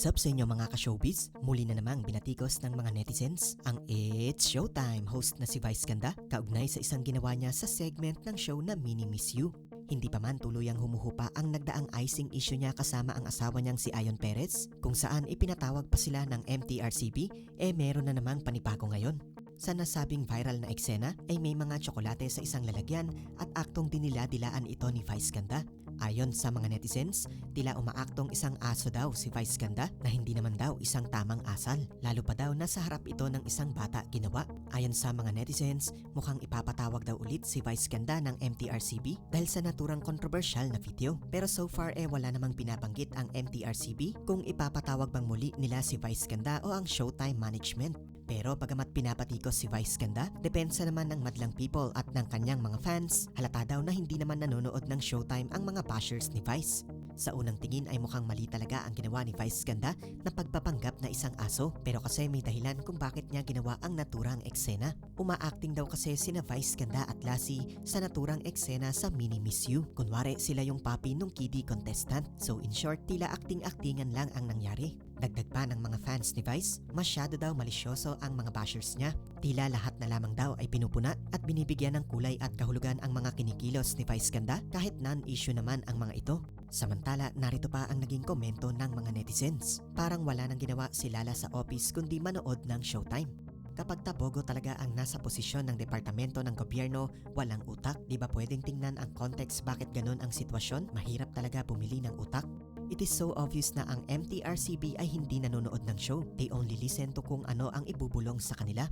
What's up sa inyo mga ka-showbiz? Muli na namang binatikos ng mga netizens ang It's Showtime host na si Vice Ganda kaugnay sa isang ginawa niya sa segment ng show na Mini Miss You. Hindi pa man tuluyang humuhupa ang nagdaang icing issue niya kasama ang asawa niyang si Ayon Perez kung saan ipinatawag pa sila ng MTRCB eh meron na namang panibago ngayon. Sa nasabing viral na eksena ay may mga tsokolate sa isang lalagyan at aktong dinila-dilaan ito ni Vice Ganda. Ayon sa mga netizens, tila umaaktong isang aso daw si Vice Ganda na hindi naman daw isang tamang asal. Lalo pa daw nasa harap ito ng isang bata ginawa. Ayon sa mga netizens, mukhang ipapatawag daw ulit si Vice Ganda ng MTRCB dahil sa naturang controversial na video. Pero so far eh wala namang binabanggit ang MTRCB kung ipapatawag bang muli nila si Vice Ganda o ang Showtime Management. Pero bagamat pinapatikos si Vice Ganda, depensa naman ng madlang people at ng kanyang mga fans, halata daw na hindi naman nanonood ng showtime ang mga bashers ni Vice. Sa unang tingin ay mukhang mali talaga ang ginawa ni Vice Ganda na pagpapanggap na isang aso pero kasi may dahilan kung bakit niya ginawa ang naturang eksena. Uma-acting daw kasi sina Vice Ganda at Lassie sa naturang eksena sa Mini Miss You. Kunwari sila yung papi nung kiddie contestant. So in short, tila acting-actingan lang ang nangyari. Dagdag pa ng mga fans ni Vice, masyado daw malisyoso ang mga bashers niya. Tila lahat na lamang daw ay pinupuna at binibigyan ng kulay at kahulugan ang mga kinikilos ni Vice Ganda kahit non-issue naman ang mga ito. Samantala, narito pa ang naging komento ng mga netizens. Parang wala nang ginawa si Lala sa office kundi manood ng showtime. Kapag tapogo talaga ang nasa posisyon ng departamento ng gobyerno, walang utak. Di ba pwedeng tingnan ang context bakit ganun ang sitwasyon? Mahirap talaga bumili ng utak. It is so obvious na ang MTRCB ay hindi nanonood ng show. They only listen to kung ano ang ibubulong sa kanila.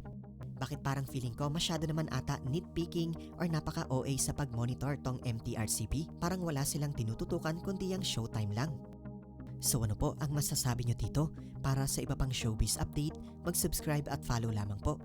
Bakit parang feeling ko masyado naman ata nitpicking or napaka-OA sa pag-monitor tong MTRCB? Parang wala silang tinututukan kundi ang showtime lang. So ano po ang masasabi nyo dito? Para sa iba pang showbiz update, mag-subscribe at follow lamang po.